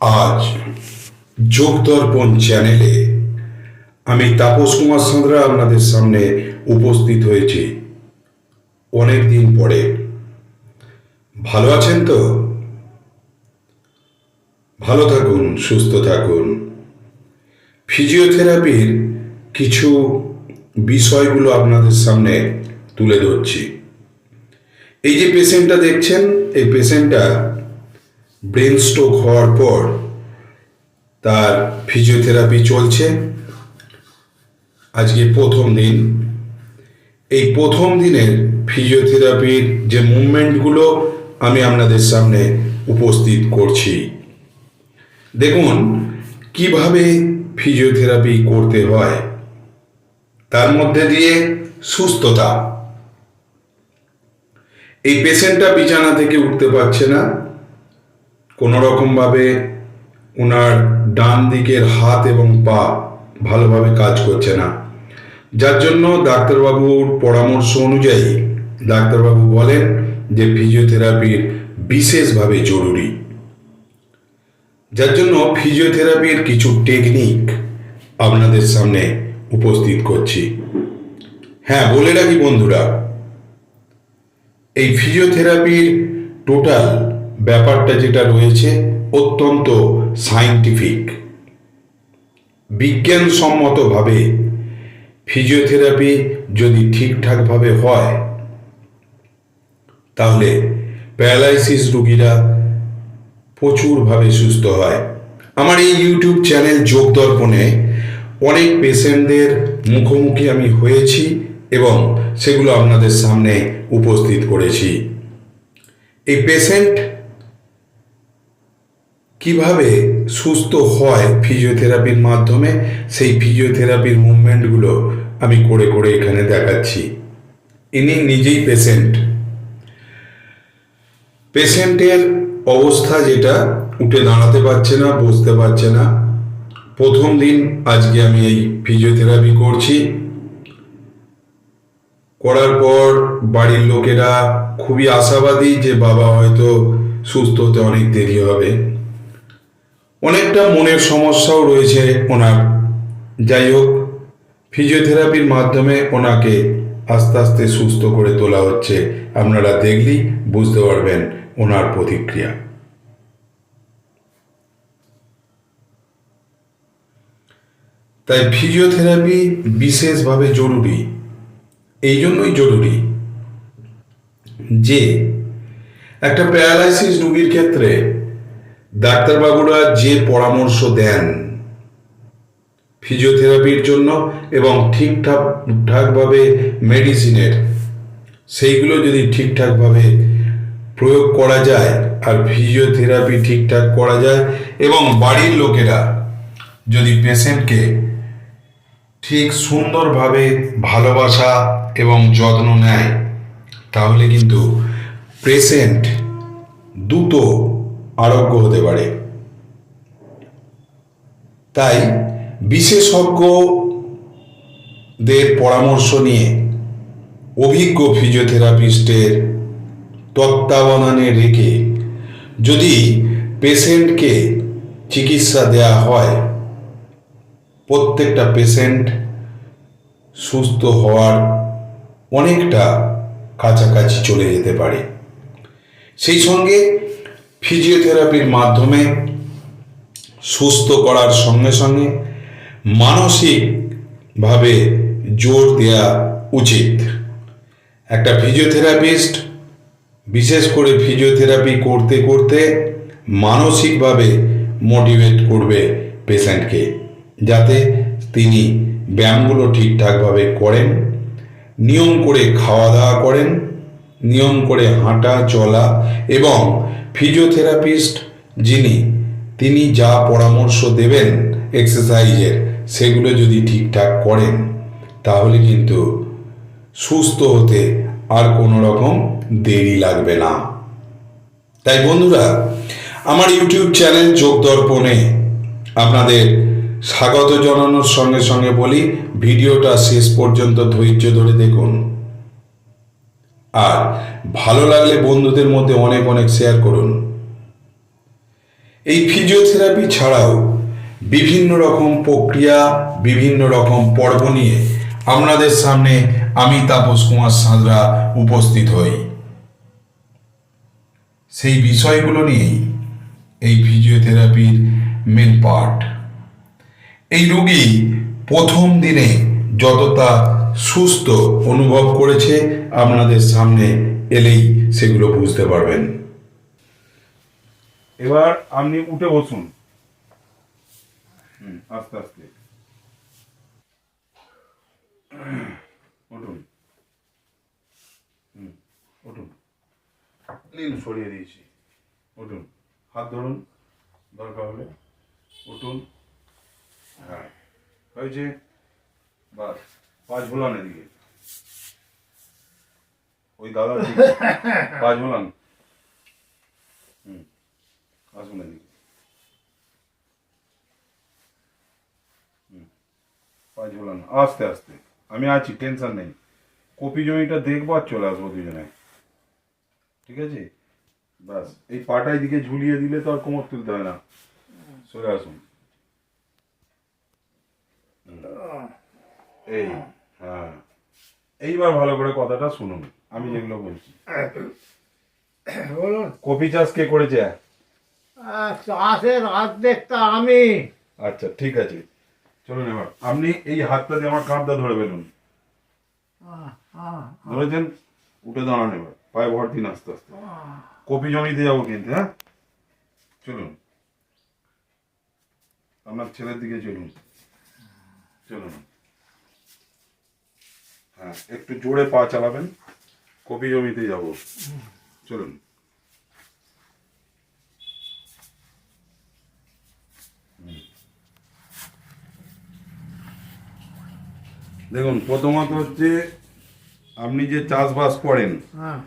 আজ যোগ দর্পণ চ্যানেলে আমি তাপস কুমার সাঁতরা আপনাদের সামনে উপস্থিত হয়েছি। অনেক দিন পরে। ভালো আছেন তো? ভালো থাকুন, সুস্থ থাকুন। ফিজিওথেরাপির কিছু বিষয়গুলো আপনাদের সামনে তুলে ধরছি। এই যে পেশেন্টটা দেখছেন, এই পেশেন্টটা ব্রেন স্ট্রোক হওয়ার পর তার ফিজিওথেরাপি চলছে। আজকে প্রথম দিন। এই প্রথম দিনের ফিজিওথেরাপির যে মুভমেন্টগুলো আমি আপনাদের সামনে উপস্থিত করছি। দেখুন, কীভাবে ফিজিওথেরাপি করতে হয়, তার মধ্যে দিয়ে সুস্থতা। এই পেশেন্টটা বিছানা থেকে উঠতে পারছে না। কোনো রকমভাবে ওনার ডান দিকের হাত এবং পা ভালোভাবে কাজ করছে না। যার জন্য ডাক্তারবাবুর পরামর্শ অনুযায়ী ডাক্তারবাবু বলেন যে ফিজিওথেরাপির বিশেষভাবে জরুরি। যার জন্য ফিজিওথেরাপির কিছু টেকনিক আপনাদের সামনে উপস্থিত করছি। হ্যাঁ বলে রাখি বন্ধুরা, এই ফিজিওথেরাপির টোটাল ব্যাপারটা যেটা রয়েছে অত্যন্ত সায়েন্টিফিক বিজ্ঞানসম্মতভাবে ফিজিওথেরাপি যদি ঠিকঠাকভাবে হয়, তাহলে প্যারালাইসিস রুগীরা প্রচুরভাবে সুস্থ হয়। আমার এই ইউটিউব চ্যানেল যোগ দর্পণে অনেক পেশেন্টদের মুখোমুখি আমি হয়েছি এবং সেগুলো আপনাদের সামনে উপস্থিত করেছি। এই পেশেন্ট কীভাবে সুস্থ হয় ফিজিওথেরাপির মাধ্যমে, সেই ফিজিওথেরাপির মুভমেন্টগুলো আমি করে করে এখানে দেখাচ্ছি। ইনি নিজেই পেশেন্ট পেশেন্টের অবস্থা যেটা, উঠে দাঁড়াতে পারছে না, বসতে পারছে না। প্রথম দিন আজকে আমি এই ফিজিওথেরাপি করছি। করার পর বাড়ির লোকেরা খুবই আশাবাদী যে বাবা হয়তো সুস্থ হতে অনেক দেরি হবে। অনেকটা মনের সমস্যাও রয়েছে ওনার। যাই হোক ফিজিওথেরাপির মাধ্যমে ওনাকে আস্তে আস্তে সুস্থ করে তোলা হচ্ছে। আপনারা দেখলেই বুঝতে পারবেন ওনার প্রতিক্রিয়া। তাই ফিজিওথেরাপি বিশেষভাবে জরুরি। এই জন্যই জরুরি যে একটা প্যারালাইসিস রোগীর ক্ষেত্রে ডাক্তারবাবুরা যে পরামর্শ দেন ফিজিওথেরাপির জন্য এবং ঠিকঠাক ঠাকভাবে মেডিসিনের সেইগুলো যদি ঠিকঠাকভাবে প্রয়োগ করা যায় আর ফিজিওথেরাপি ঠিকঠাক করা যায় এবং বাড়ির লোকেরা যদি পেশেন্টকে ঠিক সুন্দরভাবে ভালোবাসা এবং যত্ন নেয়, তাহলে কিন্তু পেশেন্ট দ্রুত আরোগ্য হতে পারে। তাই বিশেষজ্ঞদের পরামর্শ নিয়ে অভিজ্ঞ ফিজিওথেরাপিস্টের তত্ত্বাবধানে রেখে যদি পেশেন্টকে চিকিৎসা দেয়া হয়, প্রত্যেকটা পেশেন্ট সুস্থ হওয়ার অনেকটা কাছাকাছি চলে যেতে পারে। সেই সঙ্গে ফিজিওথেরাপির মাধ্যমে সুস্থ করার সঙ্গে সঙ্গে মানসিকভাবে জোর দেওয়া উচিত। একটা ফিজিওথেরাপিস্ট, বিশেষ করে ফিজিওথেরাপি করতে করতে মানসিকভাবে মোটিভেট করবে পেশেন্টকে, যাতে তিনি ব্যায়ামগুলো ঠিকঠাকভাবে করেন, নিয়ম করে খাওয়া দাওয়া করেন, নিয়ম করে হাঁটা, চলা এবং ফিজিওথেরাপিস্ট যিনি, তিনি যা পরামর্শ দেবেন এক্সারসাইজের, সেগুলো যদি ঠিকঠাক করেন, তাহলে কিন্তু সুস্থ হতে আর কোনো রকম দেরি লাগবে না। তাই বন্ধুরা, আমার ইউটিউব চ্যানেল যোগ দর্পণে আপনাদের স্বাগত জানানোর সঙ্গে সঙ্গে বলি, ভিডিওটা শেষ পর্যন্ত ধৈর্য ধরে দেখুন। আর ভালো লাগলে বন্ধুদের মধ্যে অনেক অনেক শেয়ার করুন। এই ফিজিওথেরাপি ছাড়াও বিভিন্ন রকম প্রক্রিয়া, বিভিন্ন রকম পর্ব নিয়ে আপনাদের সামনে আমি তাপস কুমার সাঁতরা উপস্থিত হই। সেই বিষয়গুলো নিয়েই এই ফিজিওথেরাপির মেন পার্ট এই রুগী প্রথম দিনে যতটা সুস্থ অনুভব করেছে আপনাদের সামনে এলেই সেগুলো বুঝতে পারবেন। এবার আপনি উঠে বসুন। হুম, আস্তে আস্তে। উঠুন। হুম, উঠুন। নিন সরিয়ে দিয়েছি। উঠুন। হাত ধরুন দরকার হলে। উঠুন। হ্যাঁ। হয়েছে। বাস। পাঁচ ভোলান এদিকে। ওই দাদা পাঁচ ভোলান হুম আসুন এদিকে। পাঁচ ভোলান আস্তে আস্তে। আমি আছি, টেনশন নেই। কপি জমিটা দেখব আর চলে আসব দুজনে। ঠিক আছে? ব্যাস, এই পাটা দিকে ঝুলিয়ে দিলে তো আর কোমর তুলতে হয় না। চলে আসুন। এই। হ্যাঁ। এইবার ভালো করে কথাটা শুনুন আমি যেগুলো বলছি। বলুন। কপি চাষ কে করেছে? চাষের অর্ধেকটা আমি। আচ্ছা ঠিক আছে। চলুন এবার আপনি এই হাতটা দিয়ে আমার কাঁধটা ধরে ফেলুন। ধরেছেন? উঠে দাঁড়ান এবার পায়ে ভর দিন আস্তে আস্তে। কপি জমিতে যাব কিন্তু হ্যাঁ? চলুন। আপনার ছেলের দিকে চলুন। চলুন। হ্যাঁ একটু জোরে পা চালাবেন। কপি জমিতে যাব। চলুন। দেখুন প্রথমত হচ্ছে আপনি যে চাষবাস করেন হ্যাঁ।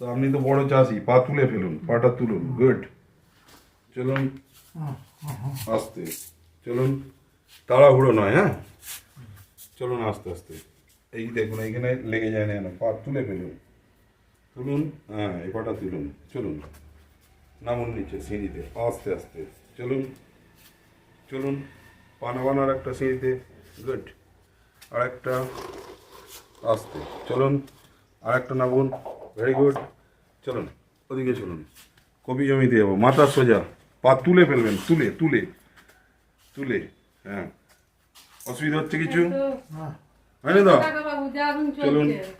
তো আপনি তো বড় চাষি পা তুলে ফেলুন পাটা তুলুন গুড। চলুন। আস্তে। চলুন। তাড়াহুড়ো নয় হ্যাঁ? চলুন আস্তে আস্তে। এই দেখুন এইখানে লেগে যায় না। পা তুলে ফেলুন। তুলুন হ্যাঁ এই পাটা তুলুন। চলুন নামুন নিচে সিঁড়িতে আস্তে আস্তে। চলুন চলুন পা নামানোর একটা সিঁড়িতে। গুড। আর একটা আস্তে। চলুন আর একটা নামুন। ভেরি গুড চলুন ওদিকে চলুন। কপি জমিতে যাব। মাথা সোজা। পা তুলে ফেলবেন তুলে তুলে তুলে হ্যাঁ। অসুবিধা হচ্ছে কিছু? হয় না বাবু দারুণ চলুন চলছে।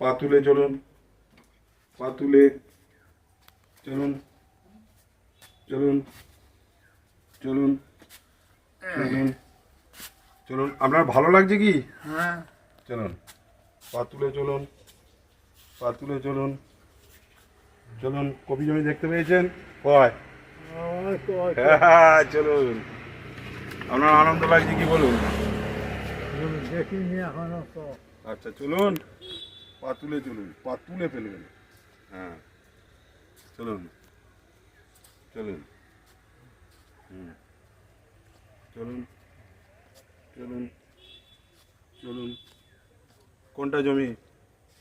পা তুলে চলুন পা তুলে চলুন চলুন চলুন চলুন চলুন। আপনার ভালো লাগছে কি? হ্যাঁ। চলুন পা তুলে চলুন পা তুলে চলুন চলুন। কপি জমি দেখতে পেয়েছেন? কয়? ওই তো। হ্যাঁ, চলুন। আপনার আনন্দ লাগছে কি বলুন, দেখিনি এখনও তো। আচ্ছা চলুন। পা তুলে চলুন পা তুলে ফেলবেন। হ্যাঁ চলুন চলুন। হুম চলুন চলুন চলুন। কোনটা জমি?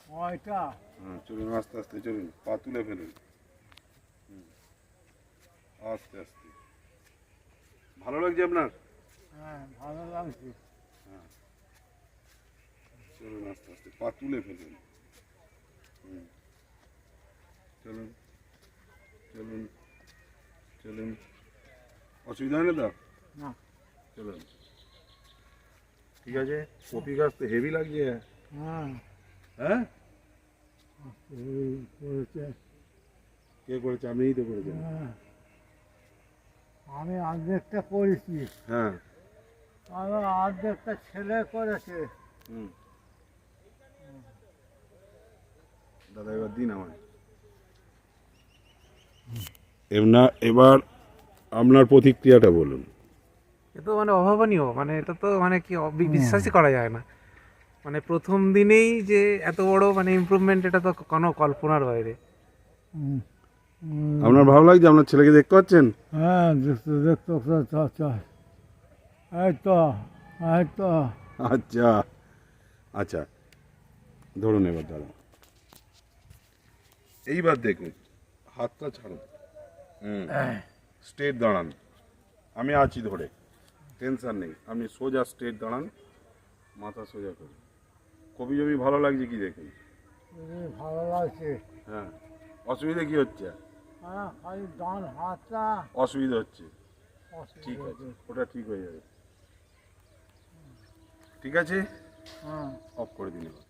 ওইটা হ্যাঁ চলুন আস্তে আস্তে চলুন পা তুলে ফেলুন। হুম, আস্তে আস্তে। ভালো লাগছে আপনার? হ্যাঁ ভালো লাগছে। চলুন আস্তে আস্তে পা তুলে ফেলুন। হুম। চলুন চলুন চলুন। অসুবিধা হয় না তো? না। চলুন। ঠিক আছে কপি গাছ তো হেভি লাগছে। হ্যাঁ। হ্যাঁ? করেছে কে করেছে? আপনিই তো করেছেন হ্যাঁ। আমি অর্ধেকটা করেছি। হ্যাঁ। আর অর্ধেকটা ছেলে করেছে। হুম। দাদা এবার দিন আমায়। এবার এবার আপনার প্রতিক্রিয়াটা বলুন। এ তো মানে অভাবনীয় মানে এটা তো মানে কি অবি- বিশ্বাসই করা যায় না। মানে প্রথম দিনেই যে এত বড় মানে ইমপ্রুভমেন্ট এটা তো কোনো কল্পনার বাইরে। আপনার ভালো লাগছে? আপনার ছেলেকে দেখতে পাচ্ছেন? হ্যাঁ দেখতে দেখতে আচ্ছা এই তো এই তো। আচ্ছা। আচ্ছা। ধরুন এবার দাদা এইবার দেখুন হাতটা ছাড়ুন। হুম স্ট্রেট দাঁড়ান। আমি আছি ধরে টেনশন নেই। আপনি সোজা স্ট্রেট দাঁড়ান মাথা সোজা করে কবি জমি ভালো লাগছে কি দেখুন? ভালো লাগছে। হ্যাঁ। অসুবিধা কি হচ্ছে? হ্যাঁ অসুবিধা হচ্ছে। ঠিক আছে ওটা ঠিক হয়ে যাবে। ঠিক আছে? হ্যাঁ অফ করে দিন এবার।